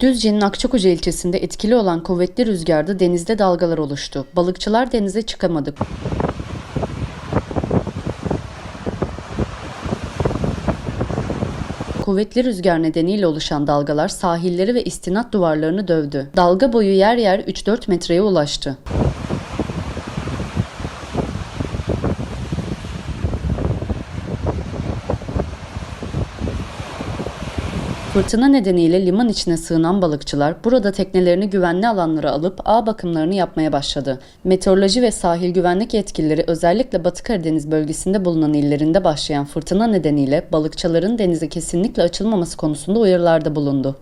Düzce'nin Akçakoca ilçesinde etkili olan kuvvetli rüzgarda denizde dalgalar oluştu. Balıkçılar denize çıkamadı. Kuvvetli rüzgar nedeniyle oluşan dalgalar sahilleri ve istinat duvarlarını dövdü. Dalga boyu yer yer 3-4 metreye ulaştı. Fırtına nedeniyle liman içine sığınan balıkçılar burada teknelerini güvenli alanlara alıp ağ bakımlarını yapmaya başladı. Meteoroloji ve sahil güvenlik yetkilileri özellikle Batı Karadeniz bölgesinde bulunan illerinde başlayan fırtına nedeniyle balıkçıların denize kesinlikle açılmaması konusunda uyarılarda bulundu.